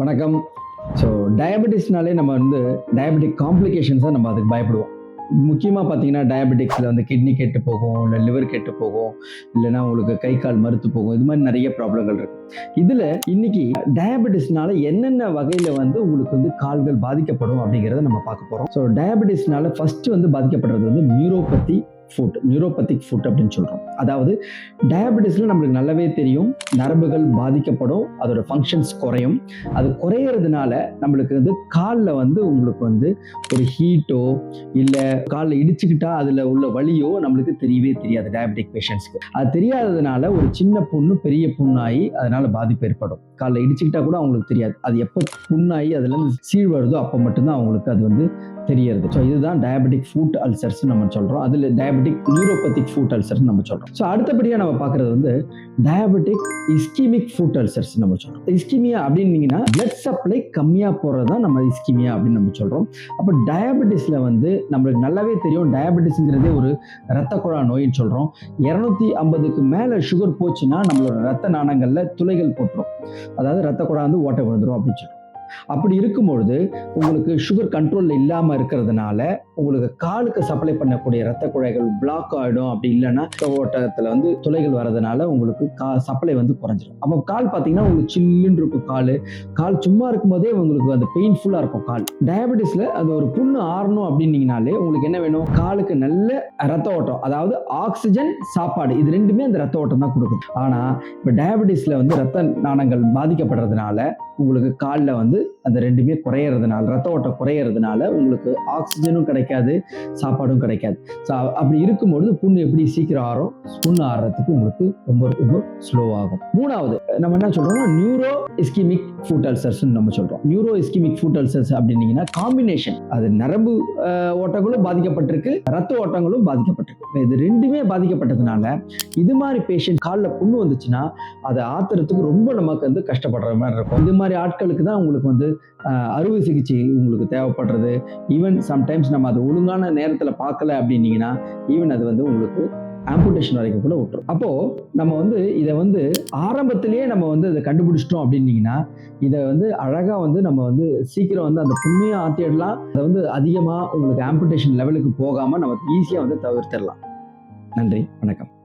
வணக்கம். ஸோ டயபெட்டிஸ்னாலே நம்ம வந்து டயபெட்டிக் காம்ப்ளிகேஷன்ஸாக நம்ம அதுக்கு பயப்படுவோம். முக்கியமாக பார்த்தீங்கன்னா டயபெட்டிக்ஸில் வந்து கிட்னி கெட்டு போகும் இல்லை லிவர் கெட்டு போகும் இல்லைன்னா உங்களுக்கு கை கால் மறுத்து போகும் இது மாதிரி நிறைய ப்ராப்ளங்கள் இருக்கு. இதில் இன்னைக்கு டயபெட்டிஸ்னால என்னென்ன வகையில் வந்து உங்களுக்கு வந்து கால்கள் பாதிக்கப்படும் அப்படிங்கிறத நம்ம பார்க்க போகிறோம் ஸோ டயபெட்டிஸ்னால ஃபஸ்ட்டு வந்து பாதிக்கப்படுறது வந்து நியூரோபதி ஃபுட் நியூரோபத்திக் ஃபுட் அப்படின்னு சொல்கிறோம் அதாவது டயபெட்டிஸில் நம்மளுக்கு நல்லாவே தெரியும் நரம்புகள் பாதிக்கப்படும் அதோட ஃபங்க்ஷன்ஸ் குறையும். அது குறையிறதுனால நம்மளுக்கு வந்து காலில் வந்து உங்களுக்கு வந்து ஒரு ஹீட்டோ இல்லை காலில் இடிச்சுக்கிட்டா அதில் உள்ள வழியோ நம்மளுக்கு தெரியவே தெரியாது டயபெட்டிக் பேஷண்ட்ஸ்க்கு அது தெரியாததுனால ஒரு சின்ன புண்ணு பெரிய புண்ணாகி அதனால் பாதிப்பு ஏற்படும். காலில் இடிச்சுக்கிட்டா கூட அவங்களுக்கு தெரியாது. அது எப்போ புண்ணாகி அதுலேருந்து சீழ் வருதோ அப்போ மட்டும்தான் அவங்களுக்கு அது வந்து தெரியறது. ஸோ இதுதான் டயபெட்டிக் ஃபுட் அல்சர்ஸ் நம்ம சொல்கிறோம் அதில் டயபெட்டிக் நியூரோபத்திக் ஃபுட் அல்சர்ஸ் நம்ம சொல்கிறோம் ஸோ அடுத்தபடியாக நம்ம பார்க்குறது வந்து டயபெட்டிக் இஸ்கிமிக் ஃபுட் அல்சர்ஸ் நம்ம சொல்கிறோம் இஸ்கிமியா அப்படின்னீங்கன்னா பிளட் சப்ளை கம்மியாக போகிறது தான் நம்ம இஸ்கிமியா அப்படின்னு நம்ம சொல்கிறோம் அப்போ டயபெட்டிஸில் வந்து நம்மளுக்கு நல்லாவே தெரியும். டயபெட்டிஸ்ங்கிறதே ஒரு ரத்த குழா நோயின்னு சொல்கிறோம் இரநூத்தி ஐம்பதுக்கு மேலே சுகர் போச்சுன்னா நம்மளோட ரத்த நாணங்களில் துளைகள் போட்டுரும். அதாவது ரத்த குழா வந்து ஓட்டை விழுந்துரும் அப்படின்னு சொல்கிறோம் அப்படி இருக்கும்பொழுது உங்களுக்கு சுகர் கண்ட்ரோலில் இல்லாமல் இருக்கிறதுனால உங்களுக்கு காலுக்கு சப்ளை பண்ணக்கூடிய ரத்த குழாய்கள் பிளாக் ஆகிடும் அப்படி இல்லைன்னா ஓட்டத்தில் வந்து துளைகள் வரதுனால உங்களுக்கு கா சப்ளை வந்து குறைஞ்சிடும் அப்போ கால் பார்த்தீங்கன்னா உங்களுக்கு சில்லுன்னு இருக்கும் கால். கால் சும்மா இருக்கும்போதே உங்களுக்கு அது பெயின்ஃபுல்லாக இருக்கும் கால். டயபெட்டிஸில் அது ஒரு புண்ணு ஆறணும் அப்படின்னீங்கனாலே உங்களுக்கு என்ன வேணும்? காலுக்கு நல்ல ரத்த ஓட்டம் அதாவது ஆக்சிஜன் சாப்பாடு இது ரெண்டுமே அந்த ரத்த ஓட்டம் தான் கொடுக்குது. ஆனால் இப்போ டயபெட்டிஸில் வந்து ரத்த நாணங்கள் பாதிக்கப்படுறதுனால உங்களுக்கு காலில் வந்து வந்து அந்த ரெண்டுமே குறையறதுனால ரத்த ஓட்டம் குறையறதுனால உங்களுக்கு ஆக்சிஜனும் கிடைக்காது சாப்பாடும் கிடைக்காது. ஸோ அப்படி இருக்கும்பொழுது புண்ணு எப்படி சீக்கிரம் ஆறும்? புண்ணு ஆறுறதுக்கு உங்களுக்கு ரொம்ப ரொம்ப ஸ்லோ ஆகும். மூணாவது நம்ம என்ன சொல்றோம்னா நியூரோ இஸ்கிமிக் ஃபுட் அல்சர்ஸ் நம்ம சொல்றோம். நியூரோ இஸ்கிமிக் ஃபுட் அல்சர்ஸ் அப்படின்னீங்கன்னா காம்பினேஷன் அது நரம்பு ஓட்டங்களும் பாதிக்கப்பட்டிருக்கு ரத்த ஓட்டங்களும் பாதிக்கப்பட்டிருக்கு. இது ரெண்டுமே பாதிக்கப்பட்டதுனால இது மாதிரி பேஷண்ட் காலில் புண்ணு வந்துச்சுன்னா அதை ஆத்துறதுக்கு ரொம்ப நமக்கு வந்து கஷ்டப்படுற மாதிரி இருக்கும். இது மாதிரி ஆட்களுக்கு தான் உங்களுக்கு வந்து அறுவை சிகிச்சை உங்களுக்கு தேவைப்படுறது. ஈவன் சம்டைம்ஸ் நம்ம அது ஒழுங்கான நேரத்தில் பார்க்கல அப்படின்னீங்கன்னா ஈவன் அது வந்து உங்களுக்கு ஆம்புடேஷன் வரைக்கும் கூட விட்டுரும். அப்போ நம்ம வந்து இதை வந்து ஆரம்பத்திலேயே நம்ம வந்து இதை கண்டுபிடிச்சிட்டோம் அப்படின்னீங்கன்னா இதை வந்து அழகா வந்து நம்ம வந்து சீக்கிரம் வந்து அந்த புண்ணியம் ஆத்திடலாம் அதை வந்து அதிகமாக உங்களுக்கு ஆம்புடேஷன் லெவலுக்கு போகாம நம்ம ஈஸியாக வந்து தவிர்த்திடலாம். நன்றி வணக்கம்.